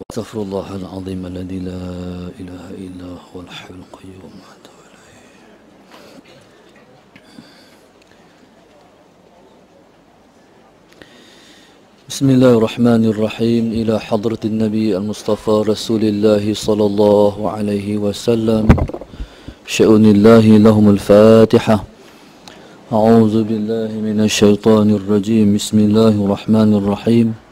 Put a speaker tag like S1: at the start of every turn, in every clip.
S1: أستغفر الله العظيم الذي لا إله إلا هو الحي القيوم. بسم الله الرحمن الرحيم. إلى حضرة النبي المصطفى رسول الله صلى الله عليه وسلم. شأن الله لهم الفاتحة. أعوذ بالله من الشيطان الرجيم. بسم الله الرحمن الرحيم.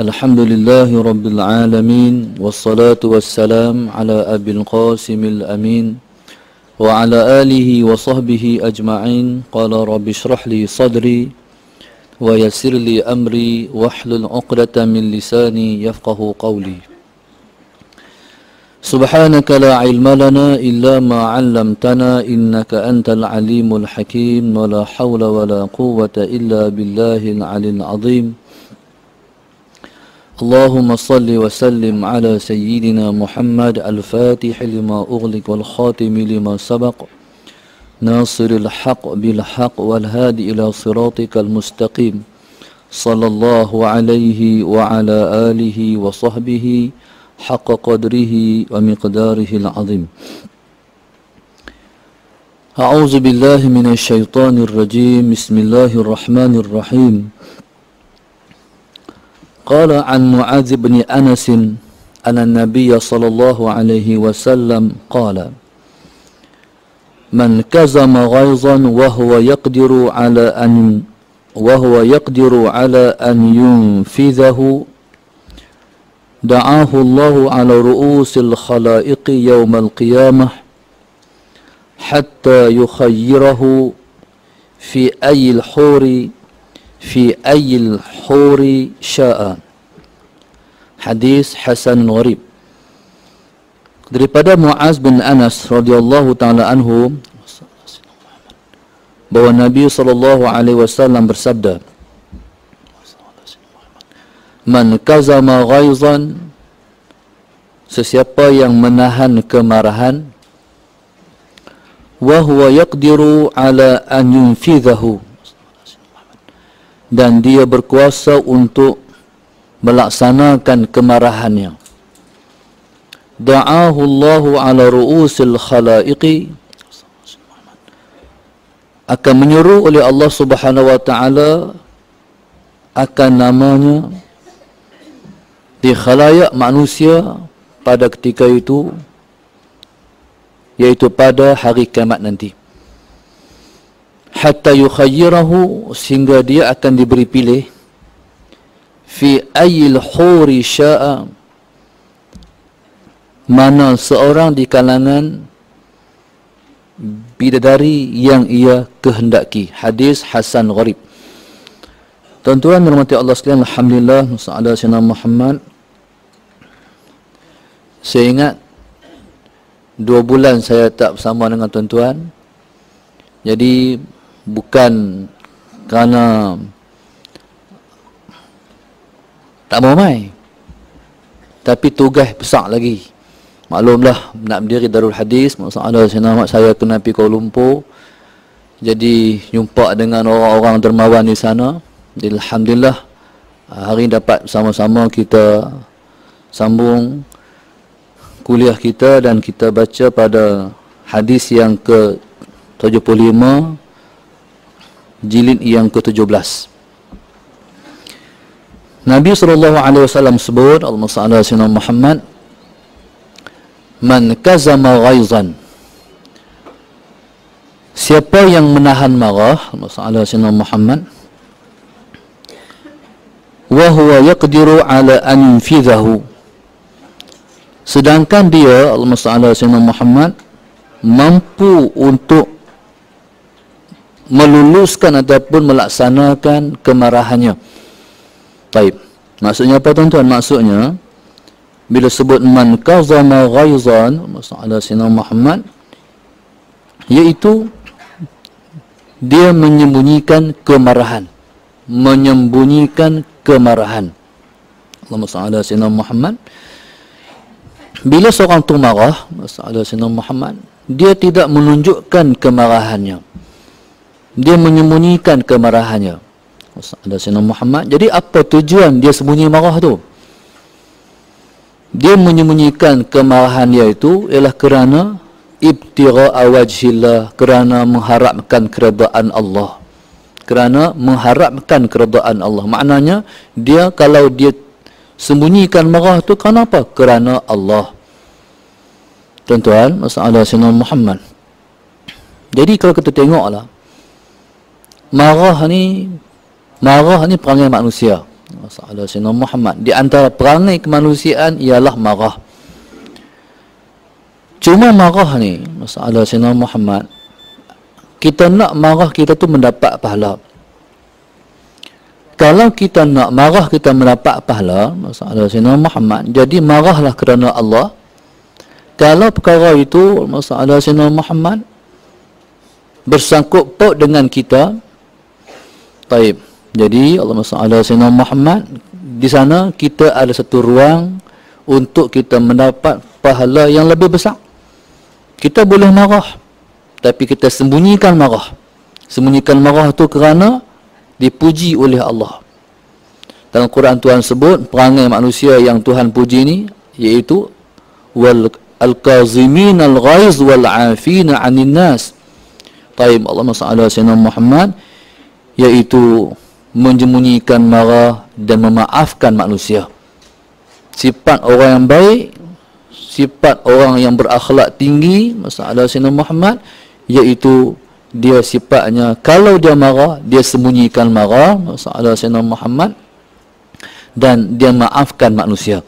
S1: الحمد لله رب العالمين والصلاة والسلام على أبي القاسم الأمين وعلى آله وصحبه أجمعين. قال رب اشرح لي صدري ويسر لي أمري واحلل عقدة من لساني يفقه قولي. سبحانك لا علم لنا إلا ما علمتنا إنك أنت العليم الحكيم ولا حول ولا قوة إلا بالله العلي العظيم. اللهم صل وسلم على سيدنا محمد الفاتح لما أغلق والخاتم لما سبق ناصر الحق بالحق والهادي إلى صراطك المستقيم. صلى الله عليه وعلى آله وصحبه حق قدره ومقداره العظيم. أعوذ بالله من الشيطان الرجيم. بسم الله الرحمن الرحيم. قال عن معاذ بن أنس أن النبي صلى الله عليه وسلم قال من كزم غيظا وهو يقدر على أن وهو يقدر على أن ينفذه دعاه الله على رؤوس الخلائق يوم القيامة حتى يخيره في أي الحور في أي الحور شاء Hadis Hasan Gharib Daripada Muaz bin Anas radhiyallahu taala anhu bahawa Nabi sallallahu alaihi wasallam bersabda Man kazama ghaizan sesiapa yang menahan kemarahan wa huwa yaqdiru ala an yunfidhahu dan dia berkuasa untuk melaksanakan kemarahannya. Da'ahu Allah ala ru'usil khalaiqi. Akan menyuruh oleh Allah Subhanahu wa taala akan namanya di khalayak manusia pada ketika itu yaitu pada hari kiamat nanti hatta yukhayyirahu sehingga dia akan diberi pilih. Fi ayil huri sya'a mana seorang di kalangan bidadari yang ia kehendaki. Hadis Hasan Gharib. Tuan-tuan dan rahmati Allah sekalian Alhamdulillah Sallallahu Alaihi Muhammad. Saya ingat Dua bulan saya tak bersama dengan tuan-tuan. Jadi Bukan Kerana tak mau mai. Tapi tugas besar lagi. Maklumlah nak berdiri Darul Hadis, masalah saya nama saya kena pergi Kuala Lumpur. Jadi jumpa dengan orang-orang dermawan di sana. Jadi alhamdulillah hari ini dapat sama-sama kita sambung kuliah kita dan kita baca pada hadis yang ke 75 jilid yang ke-17. Nabi SAW sebut Al-Masa'ala Sina Muhammad Man kazama ghaizan Siapa yang menahan marah Al-Masa'ala Sina Muhammad Wahuwa yaqdiru ala an yunfidhahu Sedangkan dia Al-Masa'ala Sina Muhammad Mampu untuk Meluluskan ataupun melaksanakan kemarahannya. Baik. Maksudnya apa tuan-tuan? Maksudnya bila sebut man kazama ghaizan masalah Sina Muhammad yaitu dia menyembunyikan kemarahan. Menyembunyikan kemarahan. Salli ala sayyidina Muhammad. Bila seorang tu marah ala sayyidina Muhammad dia tidak menunjukkan kemarahannya dia menyembunyikan kemarahannya. Ada sayyidina Muhammad. Jadi apa tujuan dia sembunyi marah tu? Dia menyembunyikan kemarahan dia itu ialah kerana ibtigha wajhillah kerana mengharapkan keredaan Allah. Kerana mengharapkan keredaan Allah. Maknanya dia kalau dia sembunyikan marah tu kenapa kerana Allah. Tuan-tuan masalah Sayyidina Muhammad. Jadi kalau kita tengoklah marah ni marah ni perangai manusia. Masalah Sayyidina Muhammad. Di antara perangai kemanusiaan Ialah marah. Cuma marah ni Masalah Sayyidina Muhammad Kita nak marah kita tu mendapat pahala. Kalau kita nak marah kita mendapat pahala Masalah Sayyidina Muhammad Jadi marahlah kerana Allah. Kalau perkara itu Masalah Sayyidina Muhammad Bersangkut paut dengan kita Taib. Jadi Allah SWT Sayyidina Muhammad. Di sana kita ada satu ruang Untuk kita mendapat pahala yang lebih besar. Kita boleh marah Tapi kita sembunyikan marah. Sembunyikan marah itu kerana Dipuji oleh Allah. Dalam Quran Tuhan sebut Perangai manusia yang Tuhan puji ini Iaitu wal Al-Qazimin Al-Ghaiz Wal-Afina Anin Nas Taib Allah SWT Sayyidina Muhammad Iaitu menyembunyikan marah dan memaafkan manusia. Sifat orang yang baik, sifat orang yang berakhlak tinggi, masalah Sayyidina Muhammad, iaitu dia sifatnya, kalau dia marah, dia sembunyikan marah, masalah Sayyidina Muhammad, dan dia maafkan manusia.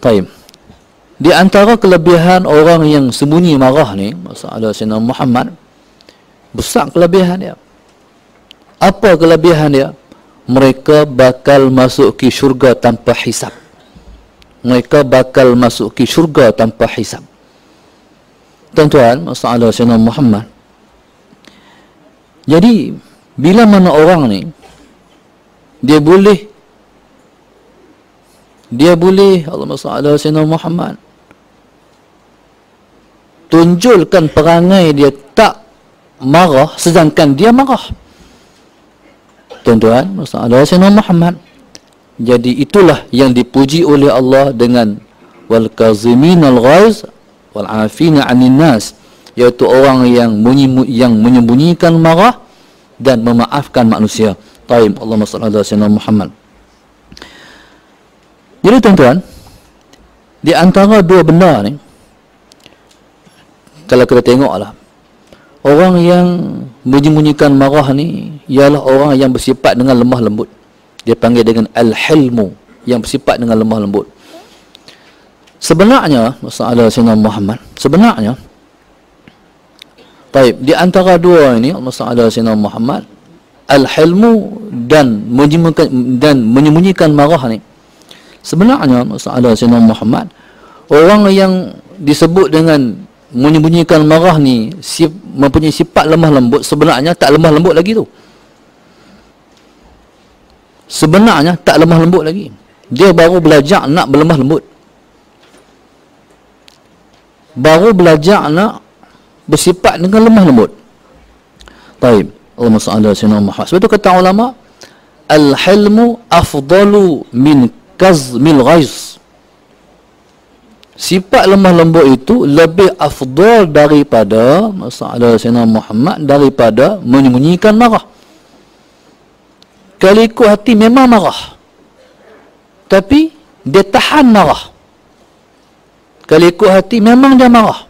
S1: Taib. Di antara kelebihan orang yang sembunyi marah ni, masalah Sayyidina Muhammad, besar kelebihan dia. Apa kelebihan dia? Mereka bakal masuk ke syurga tanpa hisap. Mereka bakal masuk ke syurga tanpa hisap. Tuan-tuan, masalah Sayyidina Muhammad. Jadi, bila mana orang ni, dia boleh, dia boleh, Allah masalah Sayyidina Muhammad, tunjulkan perangai dia tak marah sedangkan dia marah tuan-tuan masalah Sayyidina Muhammad. Jadi itulah yang dipuji oleh Allah dengan wal kazimin al ghaiz wal afina anin nas iaitu orang yang yang menyembunyikan marah dan memaafkan manusia. Taib Allah sallallahu alaihi Muhammad. Jadi tuan-tuan di antara dua benda ni kalau kita tengoklah orang yang menyembunyikan marah ni ialah orang yang bersifat dengan lemah lembut. Dia panggil dengan al-hilmu yang bersifat dengan lemah lembut. Sebenarnya masalah Sayyidina Muhammad sebenarnya Taib, di antara dua ini masalah Sayyidina Muhammad al-hilmu dan menyembunyikan dan menyembunyikan marah ni sebenarnya masalah Sayyidina Muhammad orang yang disebut dengan menyembunyikan marah ni sif, mempunyai sifat lemah lembut sebenarnya tak lemah lembut lagi tu. Sebenarnya tak lemah lembut lagi. Dia baru belajar nak berlemah lembut. Baru belajar nak bersifat dengan lemah lembut. Baik. Allahumma salli ala Muhammad. Sebab itu kata ulama al-hilmu afdalu min kazmil ghaiz sifat lemah lembut itu lebih afdal daripada masalah Sayyidina Muhammad daripada menyembunyikan marah. Kalau ikut hati memang marah. Tapi dia tahan marah. Kalau ikut hati memang dia marah.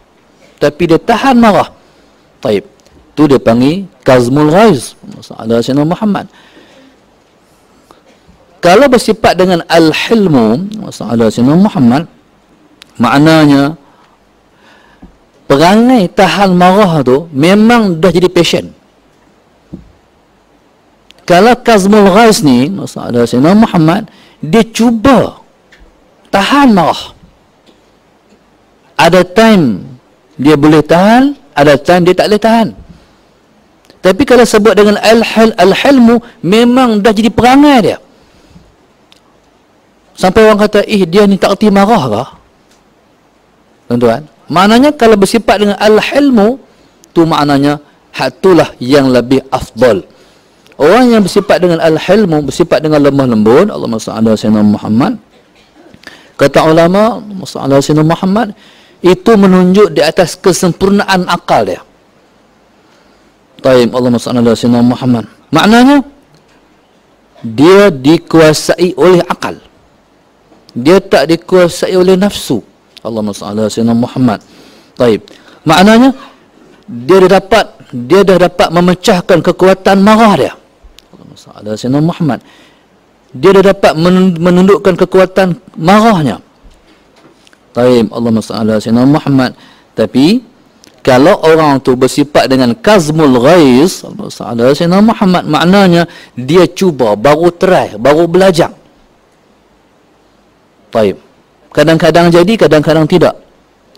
S1: Tapi dia tahan marah. Taib. Tu dia panggil kazmul ghaiz masalah Sayyidina Muhammad. Kalau bersifat dengan al-hilmu masalah Sayyidina Muhammad maknanya perangai tahan marah tu memang dah jadi passion. Kalau Kazmul Ghais ni masalah Sayyidina Muhammad dia cuba tahan marah. Ada time dia boleh tahan ada time dia tak boleh tahan. Tapi kalau sebut dengan al-hal al-hilmu memang dah jadi perangai dia. Sampai orang kata ih dia ni tak erti marah ke tuan-tuan maknanya kalau bersifat dengan al-hilmu tu maknanya hatulah yang lebih afdal orang yang bersifat dengan al-hilmu bersifat dengan lemah lembut Allah SWT Sayyidina Muhammad kata ulama Allah SWT Muhammad itu menunjuk di atas kesempurnaan akal dia. Taib Allah Subhanahu wa Muhammad. Maknanya dia dikuasai oleh akal. Dia tak dikuasai oleh nafsu. Allah Subhanahu wa Muhammad. Taib. Maknanya dia dah dapat dia dah dapat memecahkan kekuatan marah dia. Allah Subhanahu wa Muhammad. Dia dah dapat menundukkan kekuatan marahnya. Taib Allah Masalah Sayyidina Muhammad Tapi Kalau orang tu bersifat dengan Kazmul Ghais Allah Masalah Sayyidina Muhammad Maknanya Dia cuba Baru try Baru belajar Taib Kadang-kadang jadi Kadang-kadang tidak.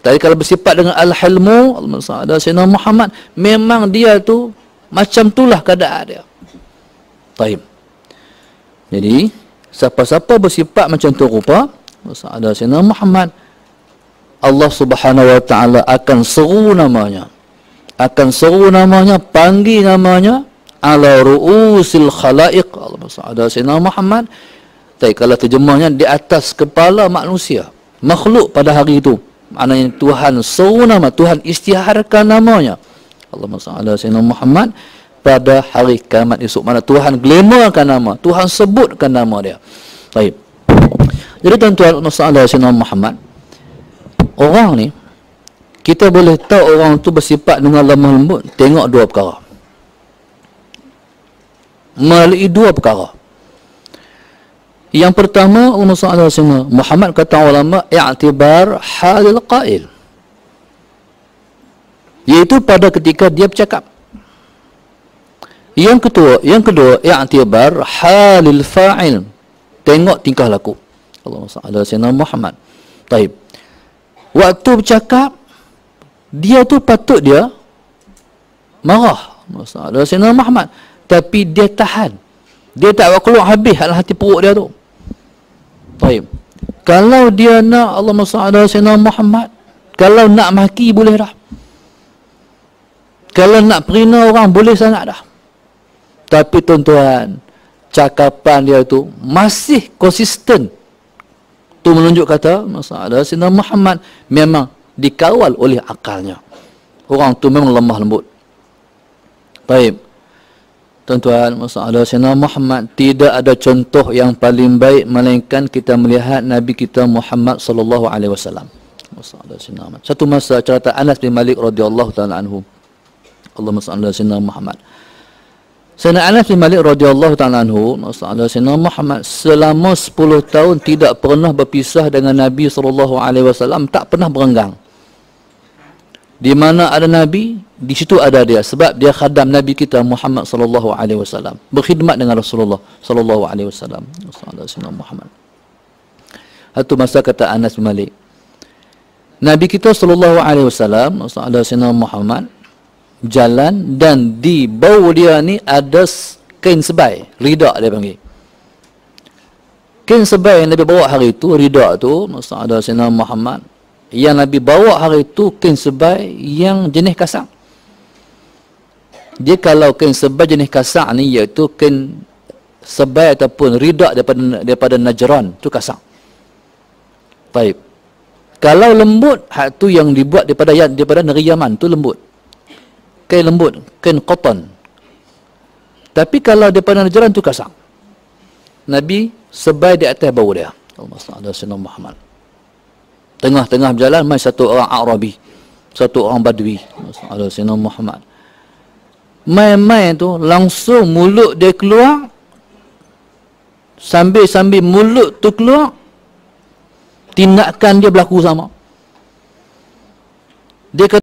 S1: Tapi kalau bersifat dengan Al-Hilmu Allah Masalah Sayyidina Muhammad Memang dia tu Macam itulah keadaan dia. Taib. Jadi Siapa-siapa bersifat macam tu rupa Masalah Sayyidina Muhammad Allah Subhanahu wa taala akan seru namanya. Akan seru namanya panggil namanya ala ruusil khalaiq Allah ada Sayyidina Muhammad tapi kalau terjemahnya di atas kepala manusia makhluk pada hari itu maknanya Tuhan seru nama Tuhan istiharkan namanya. Allah ada Sayyidina Muhammad pada hari kiamat esok. Mana Tuhan glamourkan nama Tuhan sebutkan nama dia. Baik. Jadi tuan-tuan Allah Sayyidina Muhammad orang ni kita boleh tahu orang tu bersifat dengan lemah lembut tengok dua perkara. Melalui dua perkara yang pertama Allah SWT Muhammad kata ulama i'tibar halil qail. Iaitu pada ketika dia bercakap. Yang kedua yang kedua i'tibar halil fa'il. Tengok tingkah laku. Allah SWT Muhammad. Taib. Waktu bercakap dia tu patut dia marah. Masalah Sayyidina Muhammad. Tapi dia tahan. Dia tak keluar habis dalam hati perut dia tu baik kalau dia nak Allah SWT Sayyidina Muhammad kalau nak maki boleh dah kalau nak perina orang boleh sangat dah tapi tuan-tuan cakapan dia tu masih konsisten Tu menunjuk kata masalah Sayyidina Muhammad memang dikawal oleh akalnya. Orang tu memang lemah lembut. Baik. Tuan-tuan, masalah Sayyidina Muhammad tidak ada contoh yang paling baik melainkan kita melihat Nabi kita Muhammad sallallahu alaihi wasallam. Masalah Sayyidina Muhammad. Satu masa cerita Anas bin Malik radhiyallahu taala anhu. Allah masalah Sayyidina Muhammad. Sayyidina Anas bin Malik radhiyallahu ta'ala anhu, masalah Sayyidina Muhammad selama 10 tahun tidak pernah berpisah dengan Nabi sallallahu alaihi wasallam, tak pernah berenggang. Di mana ada Nabi, di situ ada dia sebab dia khadam Nabi kita Muhammad sallallahu alaihi wasallam, berkhidmat dengan Rasulullah sallallahu alaihi wasallam. Sayyidina Muhammad. Satu masa kata Anas bin Malik, Nabi kita sallallahu alaihi wasallam, Sayyidina Muhammad, jalan dan di bawah dia ni ada kain sebai ridak dia panggil kain sebai yang Nabi bawa hari itu ridak tu ada Sayyidina Muhammad yang Nabi bawa hari itu kain sebai yang jenis kasang dia kalau kain sebai jenis kasang ni iaitu kain sebai ataupun ridak daripada daripada Najran tu kasang baik kalau lembut hak tu yang dibuat daripada daripada negeri Yaman tu lembut kain lembut, kain cotton. Tapi kalau daripada Najran tu kasar. Nabi sebai di atas bau dia. Allah SWT Muhammad. Tengah-tengah berjalan, mai satu orang Arabi. Satu orang Badui. Allah SWT Muhammad. Mai-mai tu, langsung mulut dia keluar. Sambil-sambil mulut tu keluar. Tindakan dia berlaku sama. Dia kata,